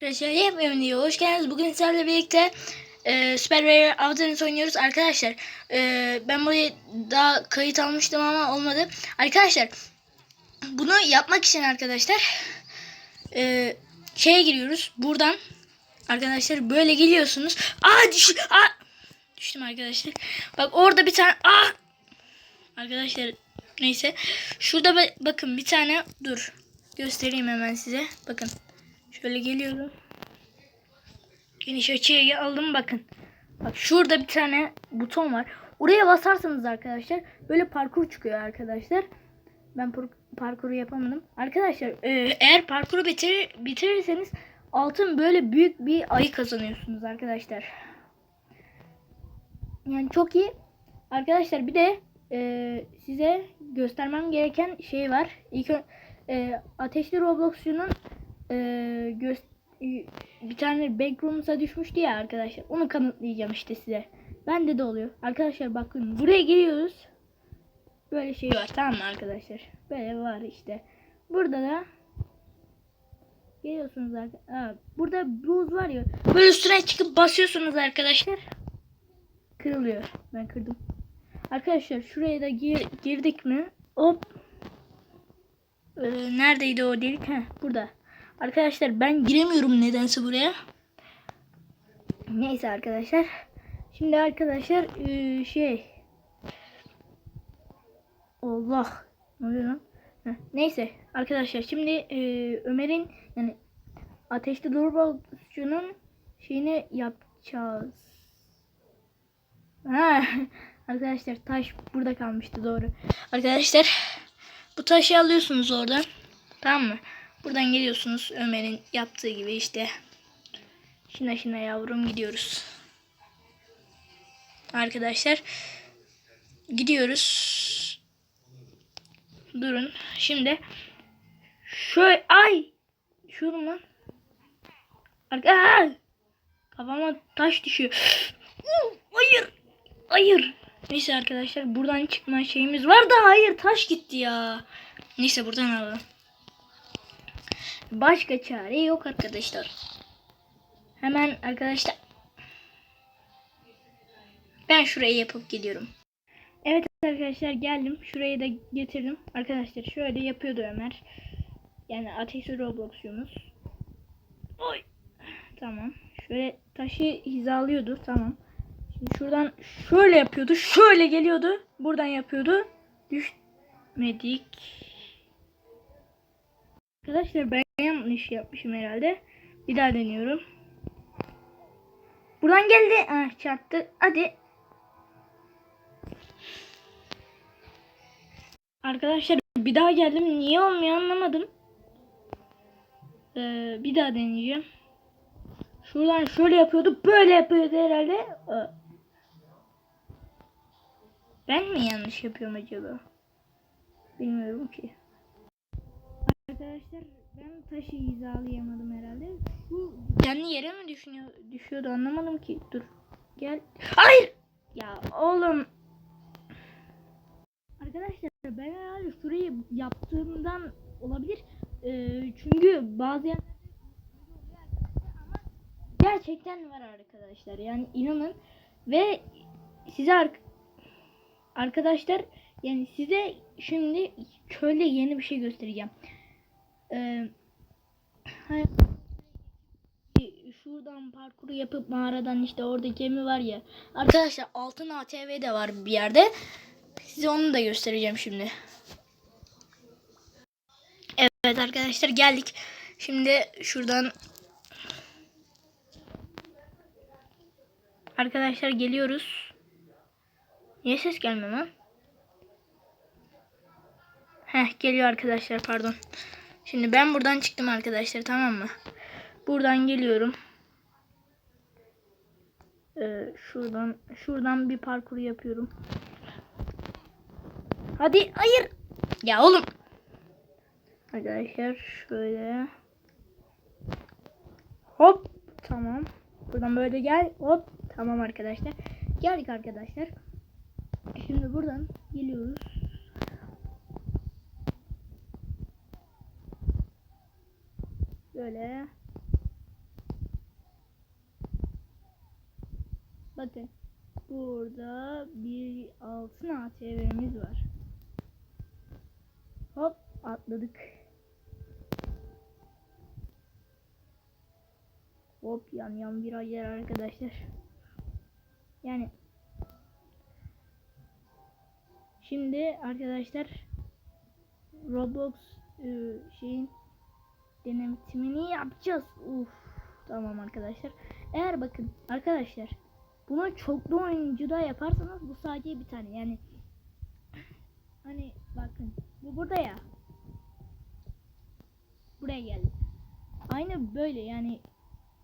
Arkadaşlar yapmıyorum diye hoş geldiniz. Bugün sizlerle birlikte e, Super Rare Avatar'ını oynuyoruz. Arkadaşlar e, ben buraya daha kayıt almıştım ama olmadı. Arkadaşlar bunu yapmak için arkadaşlar e, şeye giriyoruz. Buradan arkadaşlar böyle geliyorsunuz. Aa düş Aa! düştüm arkadaşlar. Bak orada bir tane Aa! Arkadaşlar neyse. Şurada ba- bakın bir tane dur. Göstereyim hemen size. Bakın. Şöyle geliyorum. Geniş açıya aldım bakın. Bak şurada bir tane buton var. Oraya basarsanız arkadaşlar böyle parkur çıkıyor arkadaşlar. Ben par- parkuru yapamadım. Arkadaşlar e, eğer parkuru bitir bitirirseniz altın böyle büyük bir ayı kazanıyorsunuz arkadaşlar. Yani çok iyi. Arkadaşlar bir de e, size göstermem gereken şey var. İlk e, ateşli Roblox'unun e, e, bir tane backroom'sa düşmüştü ya arkadaşlar. Onu kanıtlayacağım işte size. Bende de oluyor. Arkadaşlar bakın buraya geliyoruz. Böyle şey var tamam mı arkadaşlar? Böyle var işte. Burada da geliyorsunuz arkadaşlar. Burada buz var ya. Böyle üstüne çıkıp basıyorsunuz arkadaşlar. Kırılıyor. Ben kırdım. Arkadaşlar şuraya da gir- girdik mi? Hop. Ee, neredeydi o delik? Heh, burada. Arkadaşlar ben giremiyorum nedense buraya. Neyse arkadaşlar. Şimdi arkadaşlar ee, şey. Allah. Ne oluyor lan? Neyse arkadaşlar şimdi ee, Ömer'in yani ateşli durbalcunun şeyini yapacağız. Ha, arkadaşlar taş burada kalmıştı doğru. Arkadaşlar bu taşı alıyorsunuz oradan. Tamam mı? Buradan geliyorsunuz Ömer'in yaptığı gibi işte. Şuna şuna yavrum gidiyoruz. Arkadaşlar gidiyoruz. Durun. Şimdi şöyle ay şunu lan. Arka Aa! kafama taş düşüyor. Hayır. Hayır. Neyse arkadaşlar buradan çıkma şeyimiz var da hayır taş gitti ya. Neyse buradan alalım. Başka çare yok arkadaşlar. Hemen arkadaşlar. Ben şurayı yapıp gidiyorum. Evet arkadaşlar geldim. Şurayı da getirdim. Arkadaşlar şöyle yapıyordu Ömer. Yani ateşli Roblox'umuz. Oy. Tamam. Şöyle taşı hizalıyordu. Tamam. Şimdi şuradan şöyle yapıyordu. Şöyle geliyordu. Buradan yapıyordu. Düşmedik. Arkadaşlar ben yanlış yapmışım herhalde. Bir daha deniyorum. Buradan geldi. Ah çarptı. Hadi. Arkadaşlar bir daha geldim. Niye olmuyor anlamadım. Ee, bir daha deneyeceğim. Şuradan şöyle yapıyordu. Böyle yapıyordu herhalde. Ee, Ben mi yanlış yapıyorum acaba? Bilmiyorum ki. Arkadaşlar ben taşı hizalayamadım herhalde. Bu kendi yere mi düşünüyor, düşüyordu anlamadım ki. Dur. Gel. Hayır. Ya oğlum. Arkadaşlar ben herhalde şurayı yaptığımdan olabilir. Ee, çünkü bazı yerlerde gerçekten var arkadaşlar. Yani inanın ve size ar- arkadaşlar yani size şimdi şöyle yeni bir şey göstereceğim. Hay- şuradan parkuru yapıp mağaradan işte orada gemi var ya. Arkadaşlar altın ATV de var bir yerde. Size onu da göstereceğim şimdi. Evet arkadaşlar geldik. Şimdi şuradan Arkadaşlar geliyoruz. Niye ses gelmiyor lan? Heh geliyor arkadaşlar pardon. Şimdi ben buradan çıktım arkadaşlar tamam mı? Buradan geliyorum. Ee, şuradan şuradan bir parkur yapıyorum. Hadi hayır. Ya oğlum. Arkadaşlar şöyle. Hop tamam. Buradan böyle gel. Hop tamam arkadaşlar. Geldik arkadaşlar. Şimdi buradan geliyoruz. Böyle. Bakın. Burada bir altın ATV'miz var. Hop atladık. Hop yan yan bir yer arkadaşlar. Yani Şimdi arkadaşlar Roblox ıı, şeyin denetimini yapacağız. Uf, tamam arkadaşlar. Eğer bakın arkadaşlar bunu çoklu oyuncuda yaparsanız bu sadece bir tane yani hani bakın bu burada ya buraya geldi. Aynı böyle yani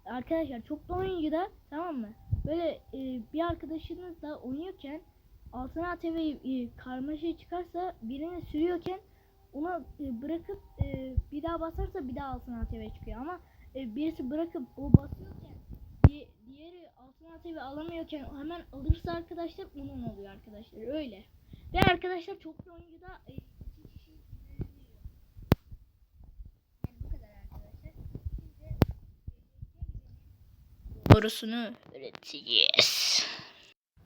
arkadaşlar çoklu oyuncuda tamam mı? Böyle e, bir arkadaşınızla oynuyorken altına ATV e, karmaşa çıkarsa birini sürüyorken onu e, bırakıp e, bir daha basarsa bir daha altına ATV çıkıyor ama e, birisi bırakıp o basıyorken di- diğeri altına ATV alamıyorken hemen alırsa arkadaşlar onun oluyor arkadaşlar öyle. Ve arkadaşlar çoklu oyuncuda e, doğrusunu öğreteceğiz.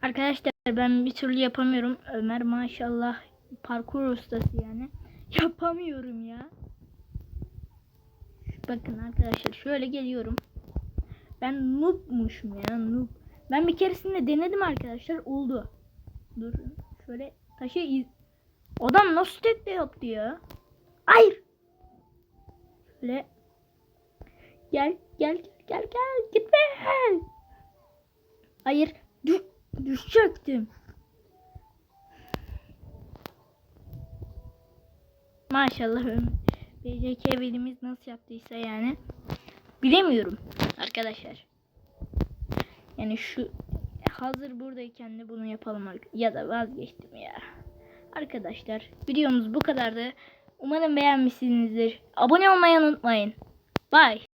Arkadaşlar ben bir türlü yapamıyorum. Ömer maşallah parkur ustası yani. Yapamıyorum ya. Bakın arkadaşlar şöyle geliyorum. Ben noobmuşum ya noob. Ben bir keresinde denedim arkadaşlar oldu. Dur şöyle taşı iz... Adam nasıl tekte yaptı ya? Hayır. Şöyle gel gel gel gel gitme. Hayır düş, düşecektim. Maşallah BCK velimiz nasıl yaptıysa yani bilemiyorum arkadaşlar. Yani şu hazır buradayken de bunu yapalım ya da vazgeçtim ya. Arkadaşlar videomuz bu kadardı. Umarım beğenmişsinizdir. Abone olmayı unutmayın. Bye.